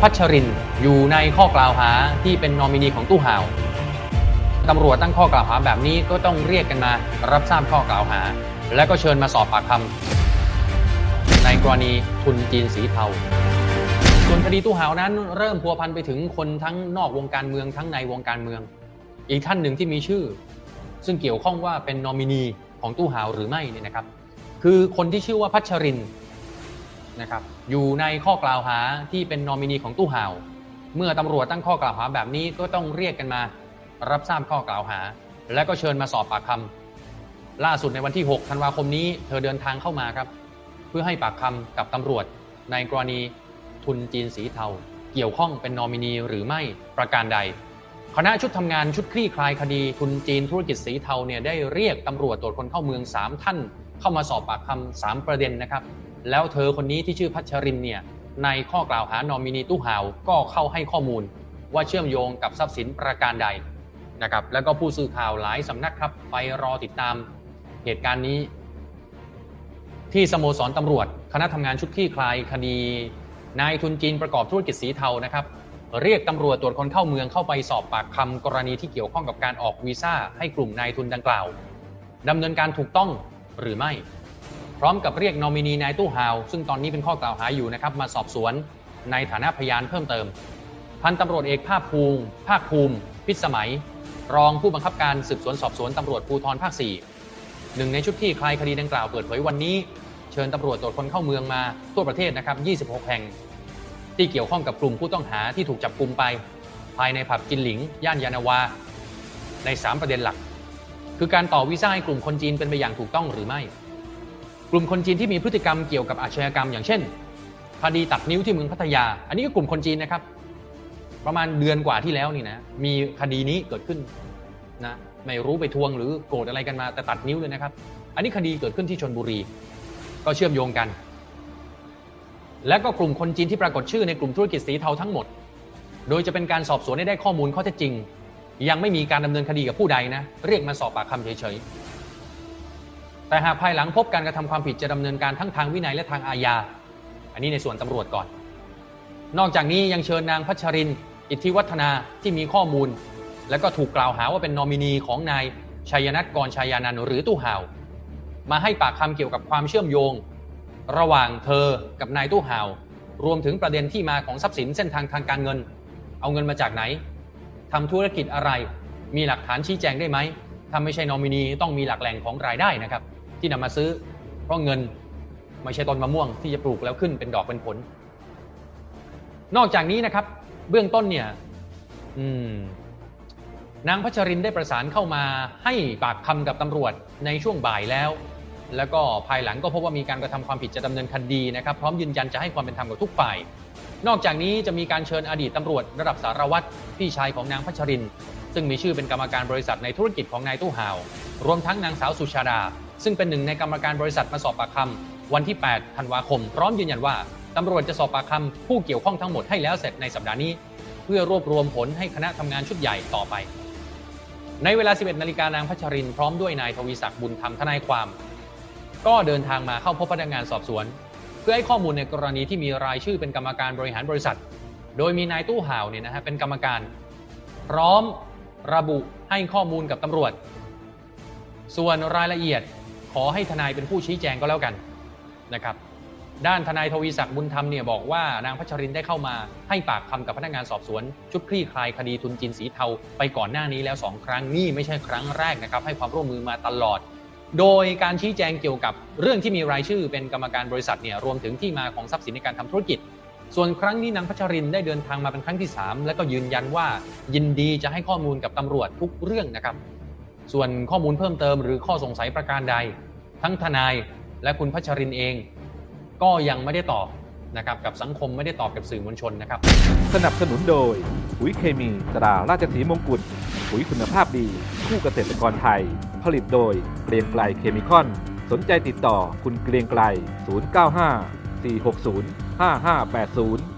พัชรินอยู่ในข้อกล่าวหาที่เป็นนอมินีของตู้ห่าวตำรวจตั้งข้อกล่าวหาแบบนี้ก็ต้องเรียกกันมา รับทราบข้อกล่าวหา และก็เชิญมาสอบปากคำในกรณีทุนจีนสีเทาส่วนคดีตู้ห่าวนั้นเริ่มพัวพันไปถึงคนทั้งนอกวงการเมืองทั้งในวงการเมือง อีกท่านหนึ่งที่มีชื่อ ซึ่งเกี่ยวข้องว่าเป็นนอมินีของตู้ห่าวหรือไม่เนี่ยนะครับ คือคนที่ชื่อว่าพัชริน นะครับอยู่ในข้อกล่าวหาที่เป็นนอมินีของตู้ห่าว เมื่อตำรวจตั้งข้อกล่าวหาแบบนี้ก็ต้องเรียกกันมา รับทราบข้อกล่าวหา และก็เชิญมาสอบปากคำล่าสุดในวันที่ 6 ธันวาคมนี้ เธอเดินทางเข้ามาครับ เพื่อให้ปากคำกับตำรวจ ในกรณีทุนจีนสีเทา เกี่ยวข้องเป็นนอมินีหรือไม่ประการใดคณะชุดทำงานชุดคลี่คลายคดีทุนจีนธุรกิจสีเทาเนี่ยได้เรียกตำรวจตรวจคนเข้าเมือง 3 ท่าน เข้ามาสอบปากคำสามประเด็นนะครับ แล้วเธอคนนี้ที่ชื่อพัชรินเนี่ยในข้อกล่าวหานอมินีตู้ห่าวก็เข้าให้ข้อมูลว่าเชื่อมโยงกับทรัพย์สินประการใดนะครับแล้วก็ผู้สื่อข่าวหลายสำนักครับไปรอติดตามเหตุการณ์นี้ ที่สโมสรตำรวจ คณะทำงานชุดคลี่คลายคดี นายทุนจีนประกอบธุรกิจสีเทานะครับ เรียกตำรวจตรวจคนเข้าเมืองเข้าไปสอบปากคำกรณีที่เกี่ยวข้องกับการออกวีซ่าให้กลุ่มนายทุนดังกล่าวดำเนินการถูกต้องหรือไม่ พร้อมกับเรียกนอมินีนายตู้ฮาว ซึ่งตอนนี้เป็นข้อกล่าวหาอยู่นะครับ มาสอบสวนในฐานะพยานเพิ่มเติม พันตำรวจเอกภาคภูมิ ภาคภูมิ พิสมัย รองผู้บังคับการสืบสวนสอบสวนตำรวจภูธรภาค 4 หนึ่งในชุดที่คลายคดีดังกล่าวเปิดเผยวันนี้ เชิญตำรวจตรวจคนเข้าเมืองมาทั่วประเทศนะครับ 26 แห่ง ที่เกี่ยวข้องกับกลุ่มผู้ต้องหาที่ถูกจับกลุมไป ภายในผับกินหลิง ย่านยานนาวา ใน 3 ประเด็นหลัก คือการต่อวีซ่าให้กลุ่มคนจีนเป็นไปอย่างถูกต้องหรือไม่ กลุ่มคนจีนที่มีพฤติกรรมเกี่ยวกับอาชญากรรม อย่างเช่นคดีตัดนิ้วที่เมืองพัทยา อันนี้ก็กลุ่มคนจีนนะครับ ประมาณเดือนกว่าที่แล้วนี่นะมีคดีนี้เกิดขึ้นนะไม่รู้ไปทวงหรือโกรธอะไรกันมาแต่ตัดนิ้วเลยนะครับ อันนี้คดีเกิดขึ้นที่ชนบุรี ก็เชื่อมโยงกัน และก็กลุ่มคนจีนที่ปรากฏชื่อในกลุ่มธุรกิจสีเทาทั้งหมด โดยจะเป็นการสอบสวนให้ได้ข้อมูลข้อเท็จจริง ยังไม่มีการดำเนินคดีกับผู้ใดนะ เรียกมาสอบปากคำเฉยๆ แต่หากภายหลังพบการกระทำความผิดจะดำเนินการทั้งทางวินัยและทางอาญา อันนี้ในส่วนตำรวจก่อน นอกจากนี้ยังเชิญนางพัชริน อิทธิวัฒนาที่มีข้อมูล และก็ถูกกล่าวหาว่าเป็นนอมินีของนายชัยนัทกรชายานันหรือตู้ห่าว มาให้ปากคำเกี่ยวกับความเชื่อมโยง ระหว่างเธอกับนายตู้ห่าว รวมถึงประเด็นที่มาของทรัพย์สินเส้นทางทางการเงิน เอาเงินมาจากไหนทำธุรกิจอะไร มีหลักฐานชี้แจงได้ไหมถ้าไม่ใช่นอมินีต้องมีหลักแหล่งของรายได้นะครับ ที่นำมาซื้อ เพราะเงินไม่ใช่ต้นมะม่วงที่จะปลูกแล้วขึ้นเป็นดอกเป็นผล นอกจากนี้นะครับ เบื้องต้นเนี่ยนางพัชรินได้ประสานเข้ามาให้ปากคำกับตำรวจในช่วงบ่ายแล้ว แล้วก็ภายหลังก็พบว่ามีการกระทำความผิดจะดำเนินคดีนะครับ พร้อมยืนยันจะให้ความเป็นธรรมกับทุกฝ่าย นอกจากนี้จะมีการเชิญอดีตตำรวจระดับสารวัตรพี่ชายของนางพัชริน ซึ่งมีชื่อเป็นกรรมการบริษัทในธุรกิจของนายตู้ห่าว รวมทั้งนางสาวสุชาดา ซึ่งเป็นหนึ่งในกรรมการบริษัทมาสอบปากคำวันที่ 8 ธันวาคม พร้อมยืนยันว่าตำรวจจะสอบปากคำผู้เกี่ยวข้องทั้งหมดให้แล้วเสร็จในสัปดาห์นี้ เพื่อรวบรวมผลให้คณะทำงานชุดใหญ่ต่อไป ในเวลา 11 นาฬิกานางพัชรินพร้อมด้วยนายทวีศักดิ์บุญธรรมทนายความ ก็เดินทางมาเข้าพบพนักงานสอบสวน เพื่อให้ข้อมูลในกรณีที่มีรายชื่อเป็นกรรมการบริหารบริษัท โดยมีนายตู้ห่าวเนี่ยนะฮะเป็นกรรมการ พร้อมระบุให้ข้อมูลกับตำรวจ ส่วนรายละเอียด อให้ทนายเป็นผู้ชี้แจงก็แล้วกันนะครับ ด้านทนายทวีศักดิ์บุญธรรมเนี่ยบอกว่านางพัชรินได้เข้ามาให้ปากคำกับพนักงานสอบสวน ชุดคลี่คลายคดีทุนจีนสีเทาไปก่อนหน้านี้แล้ว 2 ครั้งนี่ไม่ใช่ครั้งแรกนะครับ ให้ความร่วมมือมาตลอด โดยการชี้แจงเกี่ยวกับเรื่องที่มีรายชื่อเป็นกรรมการบริษัทเนี่ยรวมถึงที่มาของทรัพย์สินในการทำธุรกิจ ส่วนครั้งนี้นางพัชรินได้เดินทางมาเป็นครั้งที่ 3 และก็ยืนยันว่า ยินดีจะให้ข้อมูลกับตำรวจทุกเรื่องนะครับ ส่วนข้อมูลเพิ่มเติมหรือข้อสงสัยประการใด ทั้งทนายและคุณพัชรินเอง ก็ยังไม่ได้ตอบนะครับกับสังคมไม่ได้ตอบกับสื่อมวลชนนะครับ สนับสนุนโดยปุ๋ยเคมีตราราชสีมงกุฎปุ๋ยคุณภาพดี คู่เกษตรกรไทย ผลิตโดยเกรียงไกลเคมีคอน สนใจติดต่อคุณเกรียงไกล 095 460 5580